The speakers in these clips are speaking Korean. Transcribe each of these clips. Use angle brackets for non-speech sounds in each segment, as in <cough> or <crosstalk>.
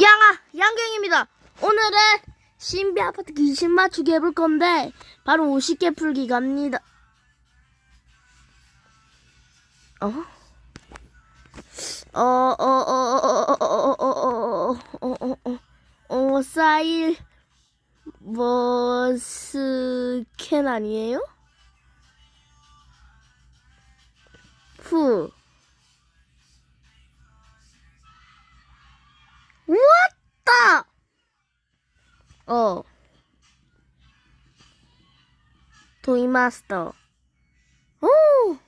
양아, 양경입니다. 오늘은 신비 아파트 귀신 맞추기 해볼 건데 바로 50개 풀기 갑니다. 어? 어, 어, 어, 어, 어, 어, 어, 어, 어, 어, 어, 어, 어, 사일 머스캔 아니에요? 후. 왔다! 어. 도이마스터. 오!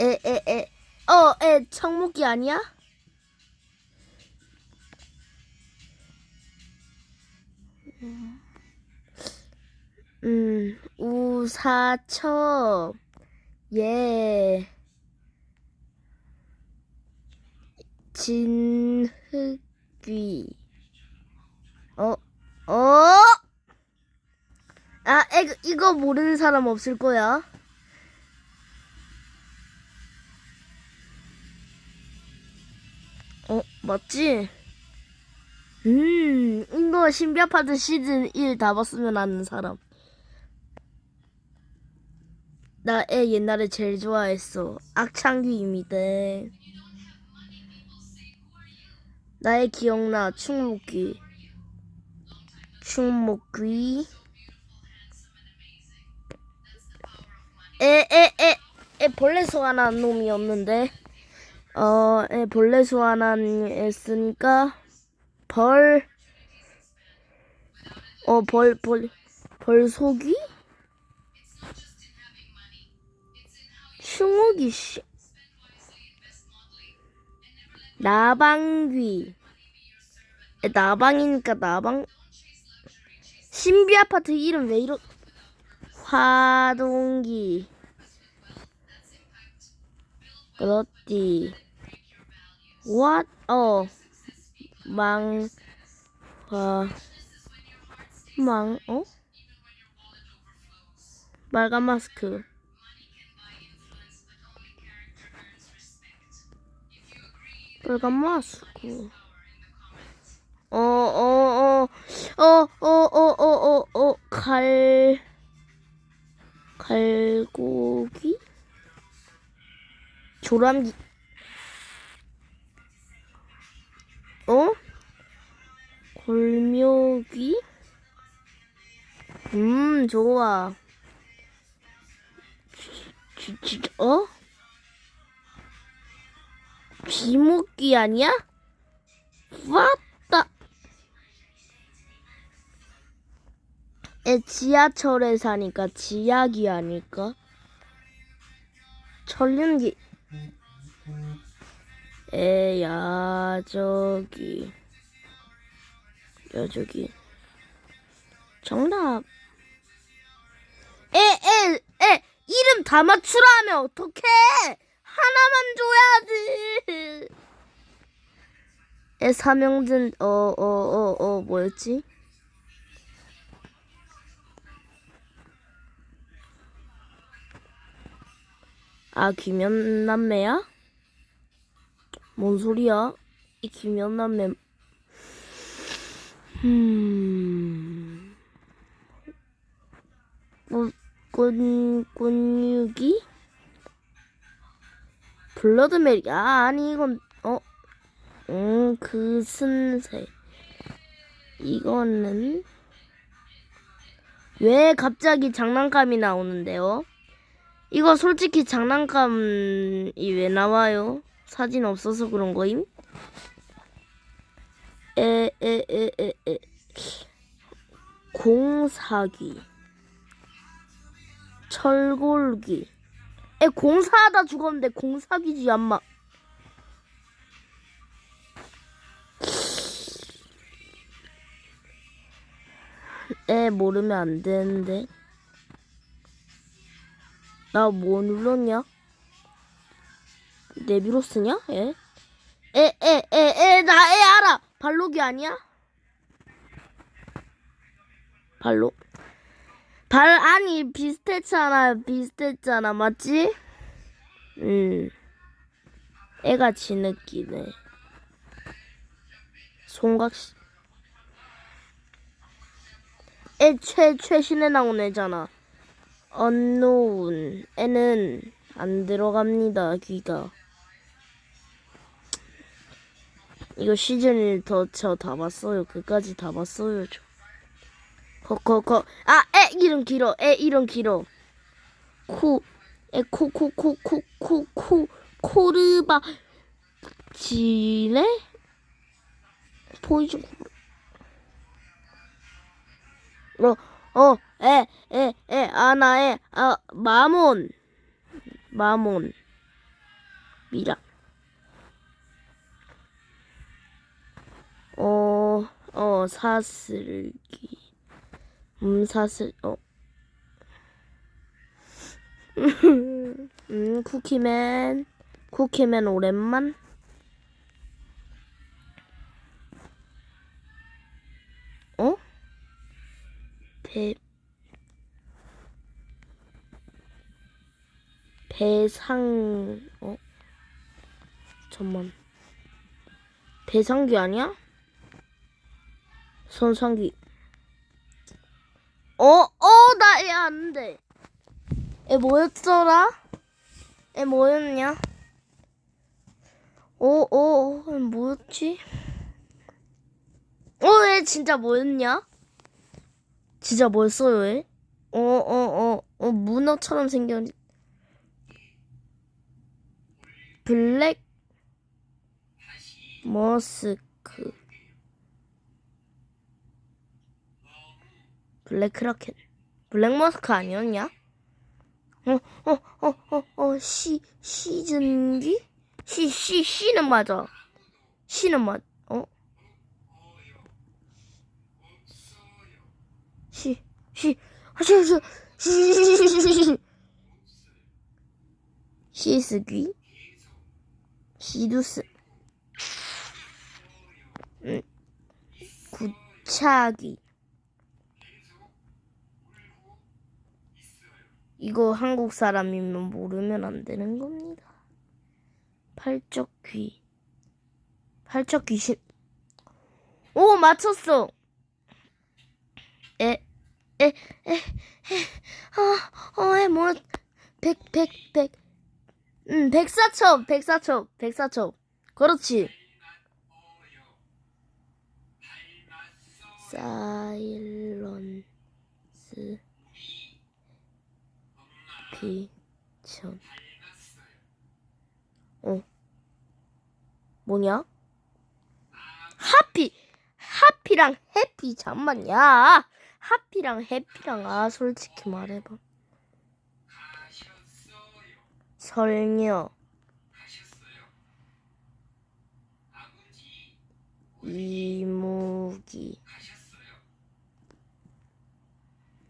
에, 에, 에. 어, 에, 청목기 아니야? 음, 우사처. 예. 진흙귀. 어, 어? 아, 에, 이거 모르는 사람 없을 거야. 어, 맞지? 음, 이거 신비아파트 시즌 1 다 봤으면 아는 사람. 나 애 옛날에 제일 좋아했어. 악창귀입니다. 나의 기억나. 충목귀. 충목귀. 에에에 에 벌레 소환한 놈이 없는데. 어 에 벌레 소환한 했으니까 벌 어 벌 벌 벌속이? 충목이 씨 나방귀. 에, 나방이니까 나방? 신비 아파트 이름 왜 이러 화동기. 그렇디. What? 어 망 화 망 어? 빨간 마스크 빨간 마스크. 어, 어, 어, 어, 어, 어, 어, 어, 어, 갈, 갈고기? 조람기. 어? 골묘기? 음, 좋아. 지, 지, 어? 귀목귀 아니야? 왔다. 에 지하철에 사니까 지약이 아닐까? 천륜기. 에 야 저기 여저기 정답. 에에에 이름 다 맞추라 하면 어떡해? 하나만 줘야지. 에 사명진 어어 어 어 뭐였지? 아 김연남매야? 뭔 소리야? 이 김연남매 음... 뭐, 꾼, 꾼육이? 블러드메리 아 아니 이건 어? 음 그슨새 이거는 왜 갑자기 장난감이 나오는데요? 이거 솔직히 장난감이 왜 나와요? 사진 없어서 그런 거임? 에 에 에 에 에 공사기 철골기 에 공사하다 죽었는데 공사기지 엄마. 에 모르면 안 되는데. 나 뭐 눌렀냐? 내비로 쓰냐? 에? 에, 에, 에, 에, 나에 알아! 발록이 아니야? 발록? 발 아니 비슷했잖아 비슷했잖아 맞지? 응 애가 지느끼네 송각시. 애 최, 최신에 나온 애잖아. unknown. 애는 안 들어갑니다, 귀가. 이거 시즌 1더저 다 봤어요. 그까지 다 봤어요, 저. 거거거. 아, 애 이름 길어. 애 이름 길어. 코, 에 코 코 코 코 코 코 코르바. 지네 포이즌 어어에 에 에 아나에 아 마몬. 마몬. 미라. 어어 사슬기 음 사슬 어 음, 쿠키맨. 쿠키맨 오랜만. 어? 배, 배상, 어? 잠만. 배상규 아니야? 손상규. 어, 어, 나얘 아는데. 애 뭐였더라? 애 뭐였냐? 오, 오, 애 뭐였지? 어, 얘 진짜 뭐였냐? 진짜 뭐였어요, 얘? 어, 어, 어, 어, 문어처럼 생겼. 블랙 머스크. 블랙 크라켄. 블랙 머스크 아니었냐? 어, 어, 어, 어, 시, 시즌기? 시, 시, 시는 맞아. 시는 맞, 어? 시, 시, 아, 시, 시, 시, 시, 시, 시, 시, 시. 시스귀? 시두스. 음, 구차기. 이거 한국 사람이면 모르면 안 되는 겁니다. 팔적 귀. 팔적 귀신. 오, 맞췄어. 에, 에, 에, 에, 아, 어, 에, 뭐, 백, 백, 백. 음, 백사첩, 백사첩, 백사첩. 그렇지. 사일런스. 비천 어. 뭐냐? 하피! 하피랑 해피 잠만 야. 하피랑 해피랑 아 솔직히 말해봐. 설녀. 이무기.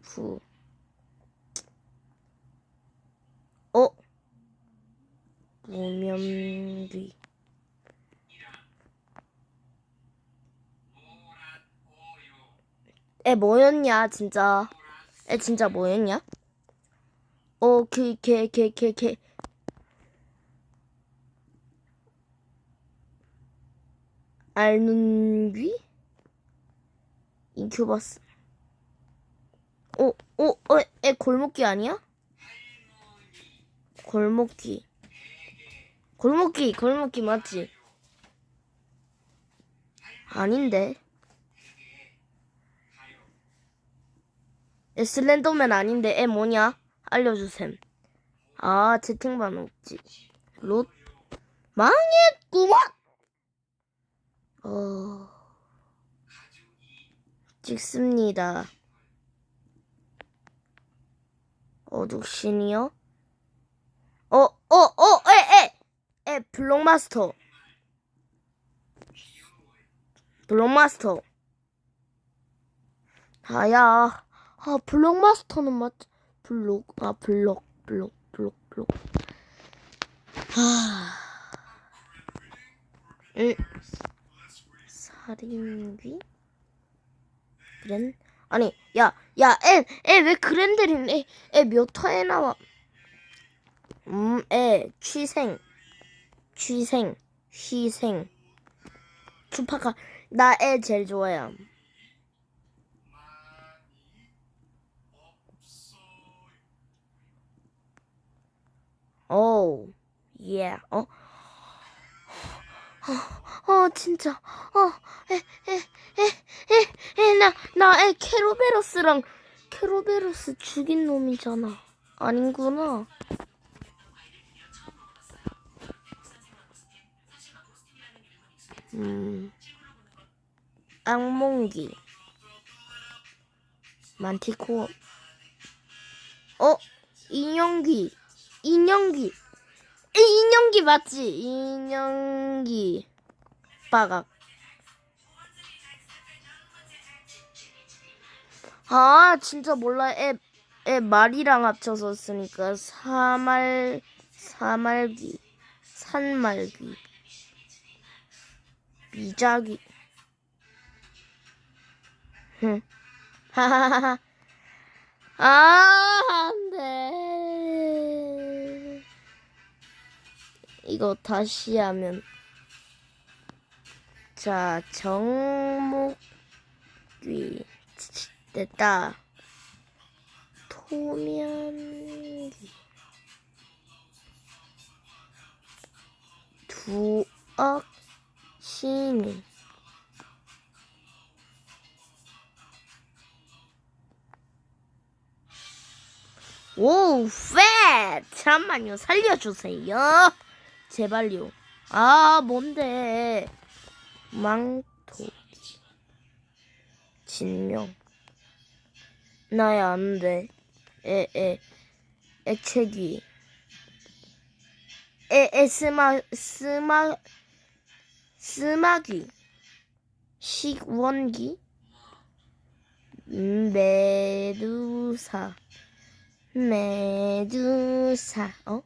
후 무면귀 애 뭐였냐 진짜 애 진짜 뭐였냐? 어 그 걔 걔 걔 걔 알눈귀? 인큐버스 어? 어? 어? 애 골목귀 아니야? 골목기. 골목기, 골목기 맞지? 아닌데. 애 슬렌더맨 아닌데 애 뭐냐? 알려주셈. 아 채팅방 없지. 롯 망했구만. 어 찍습니다. 어둑신이요? 어, 어, 어, 에, 블록마스터. 블록마스터. 아야, 아, 블록마스터는 맞, 블록, 아, 블록, 블록, 블록, 블록. 아, 응. 살인귀? 그랜? 아니, 야, 야, 애, 애, 왜 그랜들인 애, 애 몇 화에 나와? 음, 애, 취생, 취생, 희생. 추파카 나 애 제일 좋아요. 오, 예, 어, 어, 어, 진짜, 어, 에, 에, 에, 에, 에, 나, 나애 캐로베로스랑 캐로베로스 죽인 놈이잖아. 아닌구나. 음, 악몽기, 만티코어, 어, 인형귀, 인형귀, 이 인형귀 맞지? 인형귀, 빠각. 아, 진짜 몰라. 애, 애 말이랑 합쳐서 쓰니까 사말, 사말귀, 산말귀. 미자기. 흥. 하하하하. 아, 안 돼. 이거 다시 하면. 자, 정목귀. 됐다. 토면귀. 두억 시민. 오, 팻! 잠만요, 살려주세요. 제발요. 아, 뭔데. 망토기. 진명. 나야 안 돼. 에, 에, 액체기. 에, 에, 스마, 스마, 스마귀. 식원기. 음, 메두사. 메두사. 어?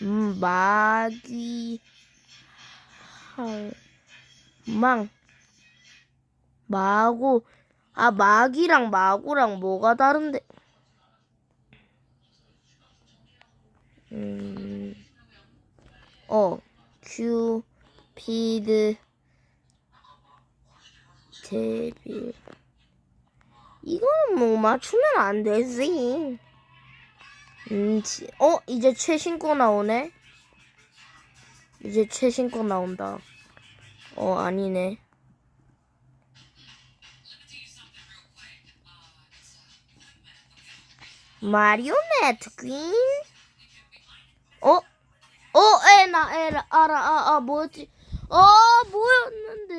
음, 마귀. 할. 망. 마고. 아, 마귀랑 마고랑 뭐가 다른데? 음, 어, 큐 피드, 데빌. 이거는 뭐 맞추면 안 되지. 음, 지- 어, 이제 최신 거 나오네? 이제 최신 거 나온다. 어, 아니네. 마리오네트 퀸? 어? 어, 에, 나, 에, 알아, 아, 아, 뭐였지? 어, 뭐였는데?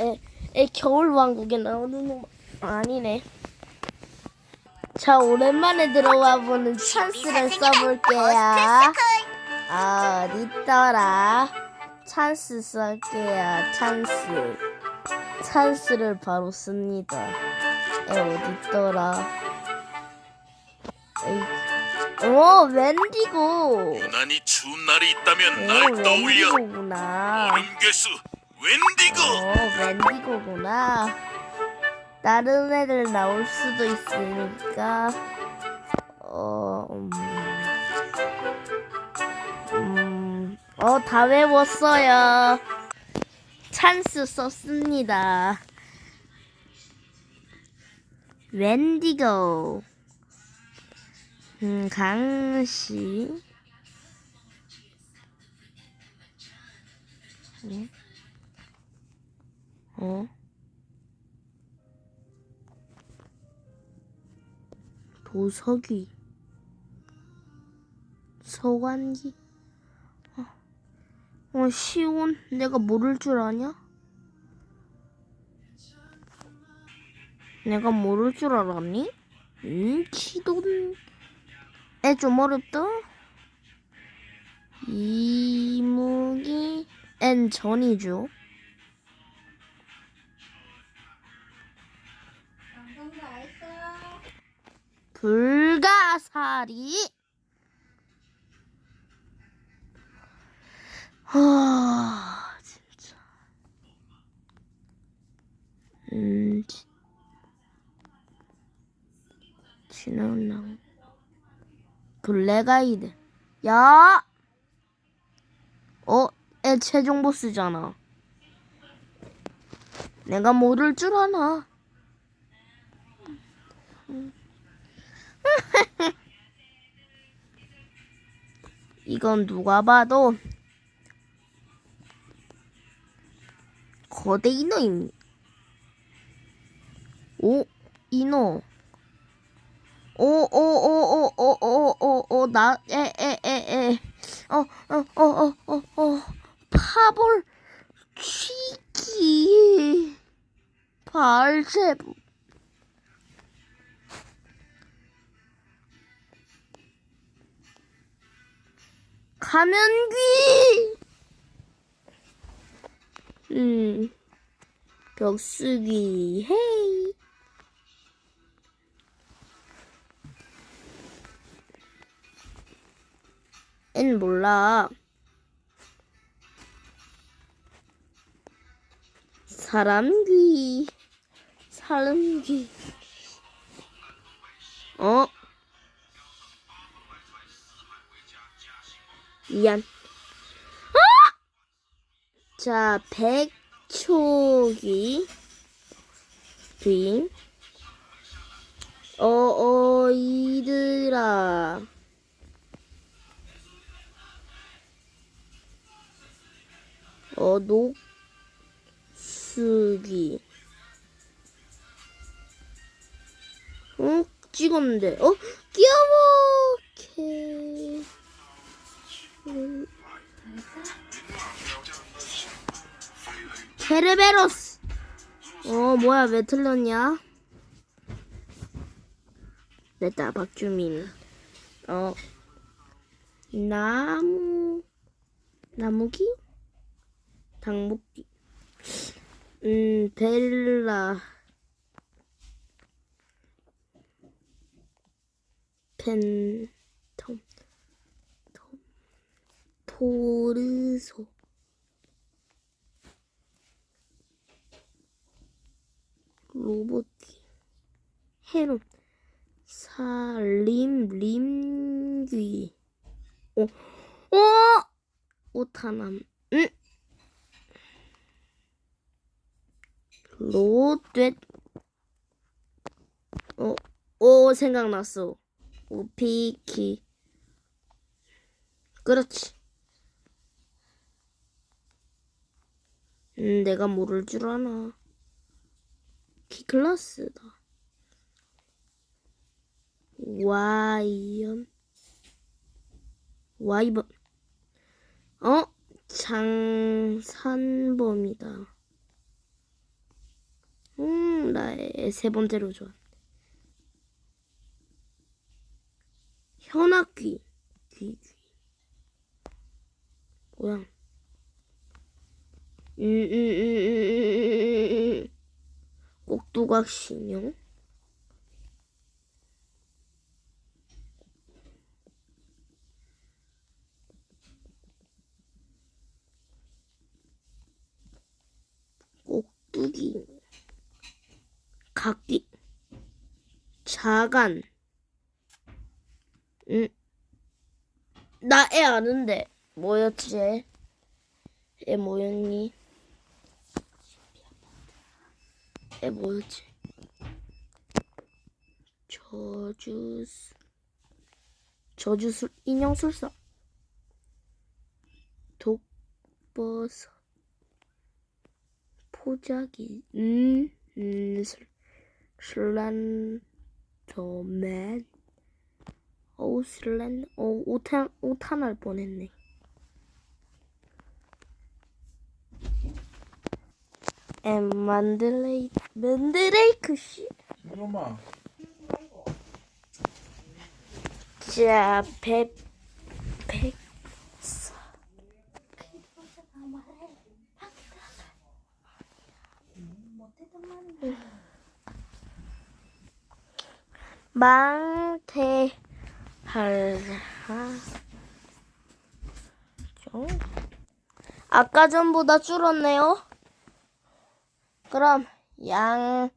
에, 에, 겨울왕국에 나오는 놈, 아니네. 자, 오랜만에 들어와 보는 찬스를 써볼게요. 아, 어딨더라? 찬스 쓸게요, 찬스. 찬스를 바로 씁니다. 에, 어딨더라? 에이, 오, 웬디고. 유난히 추운 날이 있다면 오, 날 떠올려 웬디고구나. 얼음 괴수 웬디고 오, 웬디고구나. 다른 애들 나올 수도 있으니까. 어, 음. 음, 어, 다 외웠어요. 찬스 썼습니다. 웬디고. 음, 강시. 어? 어? 도석이. 서관기. 어, 어, 시온. 내가 모를 줄 아냐? 내가 모를 줄 알았니? 음, 치돈. 에, 좀 어렵다. 이무기 엔 전이죠. 불가사리. 하, 진짜. 음, 지- 지나랑 블랙아이드. 야! 어, 애 최종 보스잖아. 내가 모를 줄 아나. <laughs> 이건 누가 봐도 거대 인어입니다. 오, 인어. 오, 오, 오, 오, 오, 오, 오, 오, 나, 에, 에, 에, 에. 어, 어, 어, 어, 어, 어. 파볼 취기. 발제부. 가면귀. 음. 벽쓰기. 헤이. 엔 몰라. 사람귀. 사람귀. 어? 미안. 아! 자, 백초기. 빙. 어, 어, 이들아. 어, 녹 수기. 어? 찍었는데. 어? 귀여워! 개. 음. 케르베로스! 어, 뭐야, 왜 틀렸냐? 됐다, 박주민. 어, 나무, 나무기? 당목기. 음, 벨라. 펜, 톰, 톰, 토르소. 로봇기. 헤론. 살림, 림귀. 어, 어! 오타남. 응? 롯데. 어, 오, 생각났어. 오피키. 그렇지. 음, 내가 모를 줄 아나. 키클라스다. 와이언. 와이번. 어? 장산범이다. 음, 나의 세 번째로 좋아. 현악귀. 귀, 귀. 뭐야? 음, 음, 음, 음, 음, 음, 음. 꼭두각 신용? 꼭두기. 각기. 자간. 응. 나애 아는데. 뭐였지? 애? 애 뭐였니? 애 뭐였지? 저주술. 저주술. 인형술사. 독버섯. 포자기. 음. 음. 슬, 슬란더맨. 어우 슬렌 어 오타 오타날 뻔했네. 엠 만들레이 만드레이크 씨. 이놈아 자, 백, 백, 망태 할하 아까 전보다 줄었네요. 그럼 양빠